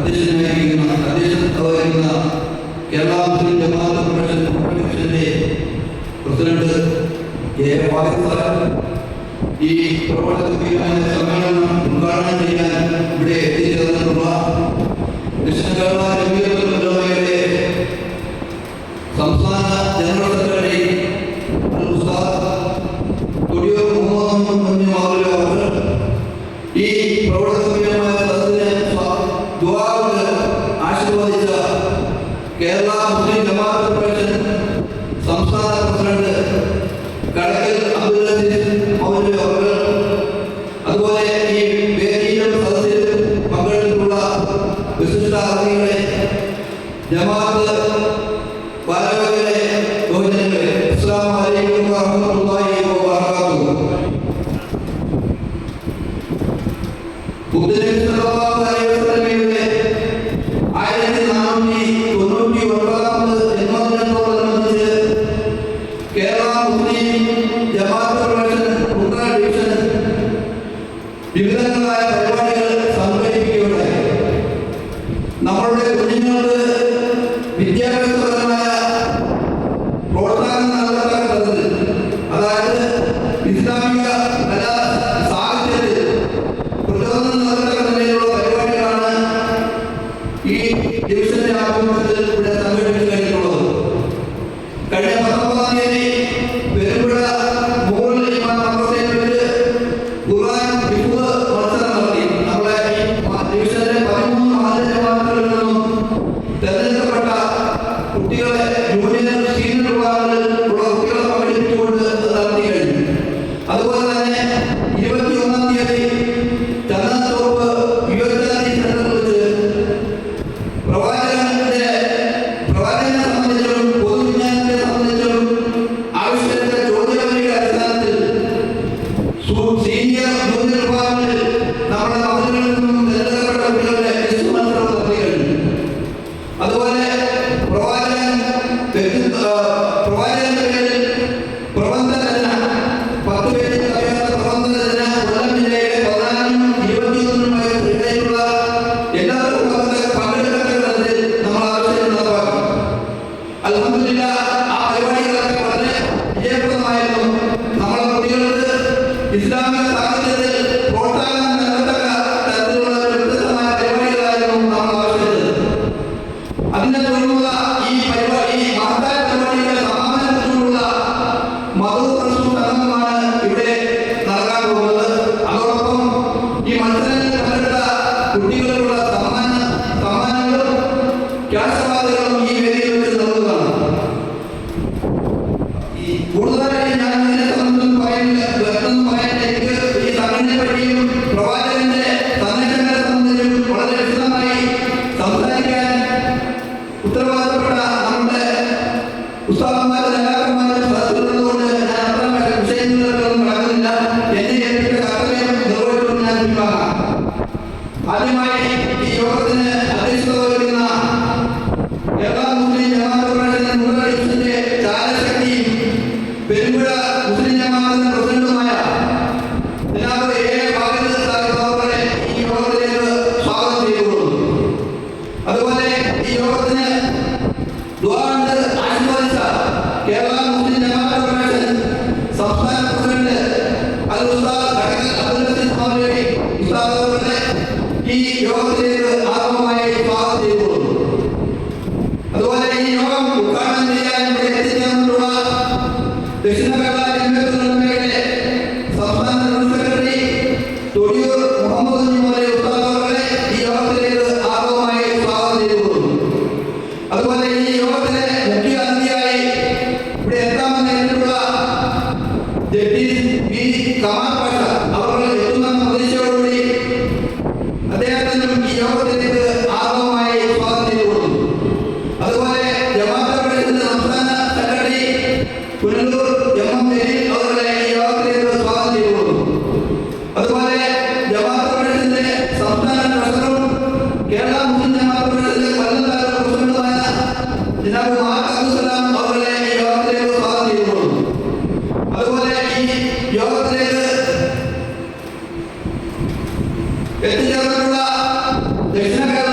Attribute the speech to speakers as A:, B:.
A: അധ്യക്ഷനായിരിക്കുന്ന അധ്യക്ഷത്വ വഹിക്കുന്ന കേരള മുസ്ലിം ജമാഅത്ത് പ്രൊഫഷൻ പ്രൊഫഷന്റെ പ്രസിഡന്റ് എ പാകിസ്ഥാൻ ഈ പ്രവർത്തന സമ്മേളനം ഉദ്ഘാടനം ചെയ്യാൻ ഇവിടെ എത്തിച്ചേർന്നിട്ടുള്ള കൃഷ്ണ കേരള രംഗീകരണം കേരള മുസ്ലിം ജമാഅത്ത് കോർപ്പറേഷൻ സംസ്ഥാന പ്രസിഡന്റ് കടക്കൽ അബ്ദുൽ അസീസ് മൗലവി അവർ അതുപോലെ ഈ വേദിയിലും സദസ്സിൽ പങ്കെടുത്തിട്ടുള്ള വിശിഷ്ട അതിഥികളെ ജമാഅത്ത് ഭാരവകളെ ബഹുജനങ്ങളെ ഇസ്ലാം അലൈക്കും വറഹ്മത്തുള്ളാഹി വബറകാതുഹു. ബുദ്ധനെ అనేది todo ഇസ്ലാമിക സാഹിത്യത്തിൽ പ്രോത്സാഹനം നൽകത്തക്ക തരത്തിലുള്ള വ്യത്യസ്തമായ പരിപാടികളായിരുന്നു നമ്മൾ ആവശ്യിച്ചത് അതിന്റെ തുടർന്നുള്ള ഈ പരിപാടി ഈ മഹത്തായ പരിപാടിയുടെ സമാധാനത്തിനുള്ള മധു പ്രസു സംഗമമാണ് ഇവിടെ നടക്കാൻ അതോടൊപ്പം ഈ മത്സരങ്ങളിൽ പങ്കെടുത്ത കുട്ടികളുള്ള സമ്മാന സമ്മാനങ്ങളും ക്യാഷ് Love. వ్యక్తి కూడా దక్షిణ